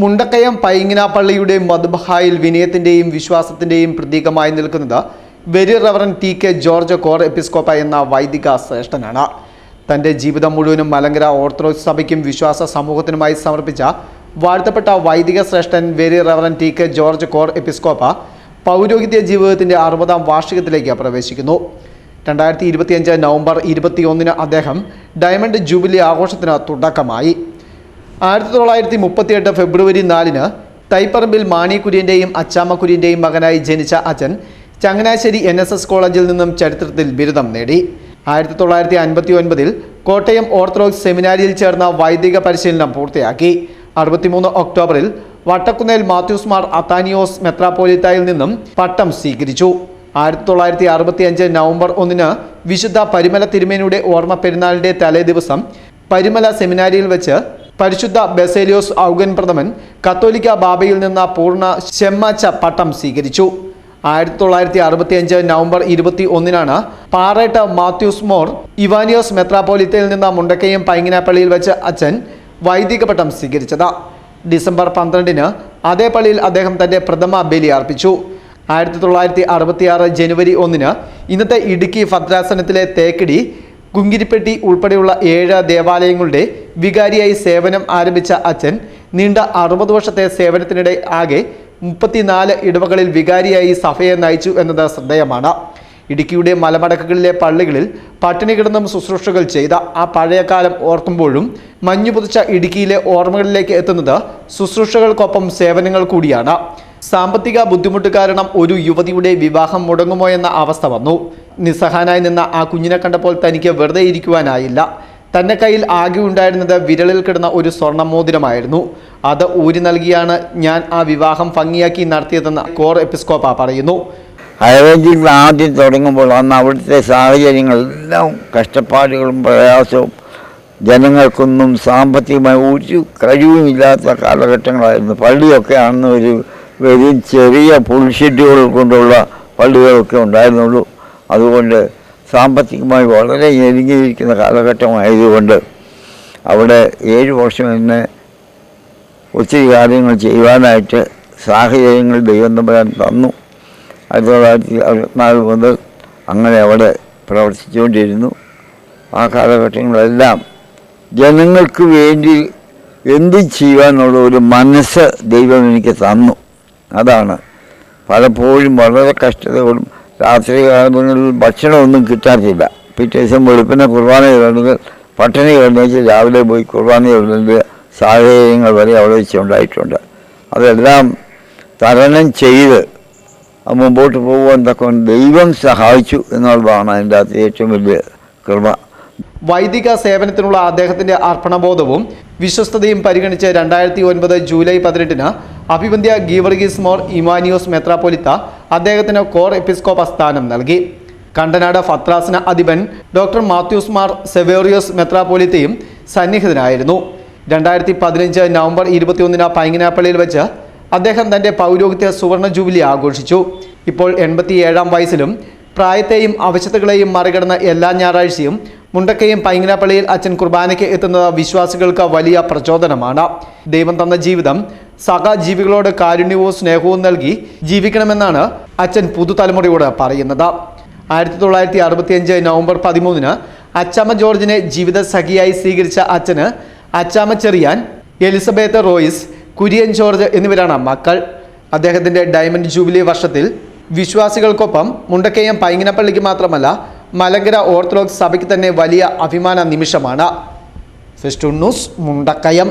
മുണ്ടക്കയം പൈങ്ങിനാപ്പള്ളിയുടെ മധുബഹായിൽ വിനയത്തിന്റെയും വിശ്വാസത്തിന്റെയും പ്രതീകമായി നിൽക്കുന്നത് very reverend T K George Cor Episcopa എന്ന വൈദിക ശ്രേഷ്ഠനാണ്. തന്റെ ജീവിതം മുഴുവനും മലങ്കര ഓർത്തഡോക്സ് സഭയ്ക്കും വിശ്വാസ സമൂഹത്തിനുമായി സമർപ്പിച്ച വാഴ്ത്തപ്പെട്ട വൈദിക ശ്രേഷ്ഠൻ very reverend T K George Cor Episcopa പൗരോഹിത്യ ജീവിതത്തിന്റെ അറുപതാം വാർഷികത്തിലേക്ക് പ്രവേശിക്കുന്നു. രണ്ടായിരത്തി ഇരുപത്തിയഞ്ച് നവംബർ ഇരുപത്തിയൊന്നിന് അദ്ദേഹം ഡയമണ്ട് ജൂബിലി ആഘോഷത്തിന് തുടക്കമായി. ആയിരത്തി തൊള്ളായിരത്തി മുപ്പത്തിയെട്ട് ഫെബ്രുവരി നാലിന് തൈപ്പറമ്പിൽ മാണി കുര്യന്റെയും അച്ചാമ്മ കുര്യന്റെയും മകനായി ജനിച്ച അച്ഛൻ ചങ്ങനാശ്ശേരി എൻ എസ് എസ് കോളേജിൽ നിന്നും ചരിത്രത്തിൽ ബിരുദം നേടി. ആയിരത്തി തൊള്ളായിരത്തി അൻപത്തി ഒൻപതിൽ കോട്ടയം ഓർത്തഡോക്സ് സെമിനാരിയിൽ ചേർന്ന വൈദിക പരിശീലനം പൂർത്തിയാക്കി. അറുപത്തിമൂന്ന് ഒക്ടോബറിൽ വട്ടക്കുന്നേൽ മാത്യൂസ് മാർ അത്താനിയോസ് മെത്രാപ്പോലിത്തായിൽ നിന്നും പട്ടം സ്വീകരിച്ചു. ആയിരത്തി തൊള്ളായിരത്തി അറുപത്തി അഞ്ച് നവംബർ ഒന്നിന് വിശുദ്ധ പരിമല തിരുമേനിയുടെ ഓർമ്മ പെരുന്നാളിന്റെ തലേ ദിവസം പരിമല സെമിനാരിയിൽ വെച്ച് പരിശുദ്ധ ബെസേലിയോസ് ഔഗൻ പ്രഥമൻ കത്തോലിക്ക ബാബയിൽ നിന്ന് പൂർണ ചെമ്മച്ച പട്ടം സ്വീകരിച്ചു. ആയിരത്തി തൊള്ളായിരത്തി അറുപത്തി അഞ്ച് നവംബർ ഇരുപത്തി ഒന്നിനാണ് പാറേട്ട മാത്യൂസ് മോർ ഇവാനിയോസ് മെത്രാപോലിത്തയിൽ നിന്ന് മുണ്ടക്കയം പൈങ്ങിനാപ്പള്ളിയിൽ വെച്ച് അച്ഛൻ വൈദിക പട്ടം സ്വീകരിച്ചത്. ഡിസംബർ പന്ത്രണ്ടിന് അതേ പള്ളിയിൽ അദ്ദേഹം തന്റെ പ്രഥമ ബലി അർപ്പിച്ചു. ആയിരത്തി തൊള്ളായിരത്തി അറുപത്തിയാറ് ജനുവരി ഒന്നിന് ഇന്നത്തെ ഇടുക്കി ഭദ്രാസനത്തിലെ തേക്കടി കുങ്കിരിപ്പെട്ടി ഉൾപ്പെടെയുള്ള ഏഴ് ദേവാലയങ്ങളുടെ വികാരിയായി സേവനം ആരംഭിച്ച അച്ഛൻ നീണ്ട അറുപത് വർഷത്തെ സേവനത്തിനിടെ ആകെ മുപ്പത്തിനാല് ഇടവകളിൽ വികാരിയായി സഭയെ നയിച്ചു എന്നത് ശ്രദ്ധേയമാണ്. ഇടുക്കിയുടെ മലമടക്കുകളിലെ പള്ളികളിൽ പട്ടിണി കിടന്നും ശുശ്രൂഷകൾ ചെയ്ത ആ പഴയകാലം ഓർക്കുമ്പോഴും മഞ്ഞു പുതിച്ച ഇടുക്കിയിലെ ഓർമ്മകളിലേക്ക് എത്തുന്നത് ശുശ്രൂഷകൾക്കൊപ്പം സേവനങ്ങൾ കൂടിയാണ്. സാമ്പത്തിക ബുദ്ധിമുട്ട് കാരണം ഒരു യുവതിയുടെ വിവാഹം മുടങ്ങുമോ എന്ന അവസ്ഥ വന്നു. നിസ്സഹാനായി നിന്ന ആ കുഞ്ഞിനെ കണ്ടപ്പോൾ തനിക്ക് വെറുതെ ഇരിക്കുവാനായില്ല. തന്റെ കയ്യിൽ ആകെ ഉണ്ടായിരുന്നത് വിരലിൽ കിടന്ന ഒരു സ്വർണ മോതിരമായിരുന്നു അത് ഊരി നൽകിയാണ് ഞാൻ ആ വിവാഹം ഭംഗിയാക്കി നടത്തിയതെന്ന് കോർ എപ്പിസ്കോപ്പ പറയുന്നു. ഹൈറേഞ്ചിൽ ആദ്യം തുടങ്ങുമ്പോൾ അന്ന് അവിടുത്തെ സാഹചര്യങ്ങളെല്ലാം കഷ്ടപ്പാടുകളും പ്രയാസവും ജനങ്ങൾക്കൊന്നും സാമ്പത്തികമായി ഒരു കഴിവുമില്ലാത്ത കാലഘട്ടങ്ങളായിരുന്നു. പള്ളിയൊക്കെ അന്ന് ഒരു വെറും ചെറിയ പുൽഷെഡുകൾ കൊണ്ടുള്ള പള്ളികളൊക്കെ ഉണ്ടായിരുന്നുള്ളൂ. അതുകൊണ്ട് സാമ്പത്തികമായി വളരെ ഞെരുങ്ങിയിരിക്കുന്ന കാലഘട്ടമായതുകൊണ്ട് അവിടെ ഏഴ് വർഷം എന്നെ ഒത്തിരി കാര്യങ്ങൾ ചെയ്യുവാനായിട്ട് സാഹചര്യങ്ങൾ ദൈവം തമ്പരാൻ തന്നു. ആയിരത്തി തൊള്ളായിരത്തി അറുപത്തിനാല് മുതൽ അങ്ങനെ അവിടെ പ്രവർത്തിച്ചുകൊണ്ടിരുന്നു. ആ കാലഘട്ടങ്ങളെല്ലാം ജനങ്ങൾക്ക് വേണ്ടി എന്ത് ചെയ്യുവാനുള്ള ഒരു മനസ്സ് ദൈവം എനിക്ക് തന്നു. അതാണ് പലപ്പോഴും വളരെ കഷ്ടതകളും രാത്രി കാലങ്ങളിൽ ഭക്ഷണമൊന്നും കിട്ടാറില്ല. പിറ്റേ ദിവസം വെളുപ്പിനെ കുർബാന ചെയ്തുകൊണ്ട് പട്ടിണി കഴിഞ്ഞാൽ രാവിലെ പോയി കുർബാന ചെയ്തുകൊണ്ട് സാഹചര്യങ്ങൾ വരെ അവിടെ വെച്ചുണ്ടായിട്ടുണ്ട് അതെല്ലാം തരണം ചെയ്ത് മുമ്പോട്ട് പോകുവാൻ തക്ക ദൈവം സഹായിച്ചു എന്നുള്ളതാണ് അതിന്റെ അകത്ത് ഏറ്റവും വലിയ കൃപ. വൈദിക സേവനത്തിനുള്ള അദ്ദേഹത്തിന്റെ അർപ്പണബോധവും വിശ്വസ്തതയും പരിഗണിച്ച് രണ്ടായിരത്തി ഒൻപത് ജൂലൈ പതിനെട്ടിന് അഭിവന്ധ്യ ഗീവർഗീസ് മോർ ഇമാനിയോസ് മെത്രാപ്പൊലിത്ത അദ്ദേഹത്തിന് കോർ എപ്പിസ്കോപ്പ സ്ഥാനം നൽകി. കണ്ടനാട് ഫത്രാസന അധിപൻ ഡോക്ടർ മാത്യൂസ് മാർ സെവേറിയോസ് മെത്രാപോലിത്തയും സന്നിഹിതനായിരുന്നു. രണ്ടായിരത്തി പതിനഞ്ച് നവംബർ ഇരുപത്തിയൊന്നിന് പൈങ്ങനാപ്പള്ളിയിൽ വെച്ച് അദ്ദേഹം തന്റെ പൗരോഹിത്യ സുവർണ ജൂബിലി ആഘോഷിച്ചു. ഇപ്പോൾ എൺപത്തിയേഴാം വയസ്സിലും പ്രായത്തെയും അവശതകളെയും മറികടന്ന എല്ലാ ഞായറാഴ്ചയും മുണ്ടക്കയും പൈങ്ങനാപ്പള്ളിയിൽ അച്ഛൻ കുർബാനയ്ക്ക് എത്തുന്നത് വിശ്വാസികൾക്ക് വലിയ പ്രചോദനമാണ്. ദൈവം തന്ന ജീവിതം സഹജീവികളോട് കാരുണ്യവും സ്നേഹവും നൽകി ജീവിക്കണമെന്നാണ് അച്ഛൻ പുതുതലമുറയോട് പറയുന്നത്. ആയിരത്തി തൊള്ളായിരത്തി അറുപത്തിയഞ്ച് നവംബർ പതിമൂന്നിന് അച്ചാമ്മ ജോർജിനെ ജീവിത സഖിയായി സ്വീകരിച്ച അച്ഛന് Achamma Cherian Elizabeth Ruiz Kurian George എന്നിവരാണ് മക്കൾ. അദ്ദേഹത്തിന്റെ ഡയമണ്ട് ജൂബിലി വർഷത്തിൽ വിശ്വാസികൾക്കൊപ്പം മുണ്ടക്കയം പൈങ്ങിനപ്പള്ളിക്ക് മാത്രമല്ല മലങ്കര ഓർത്തഡോക്സ് സഭയ്ക്ക് തന്നെ വലിയ അഭിമാന നിമിഷമാണ്. Festoon news Mundakayam.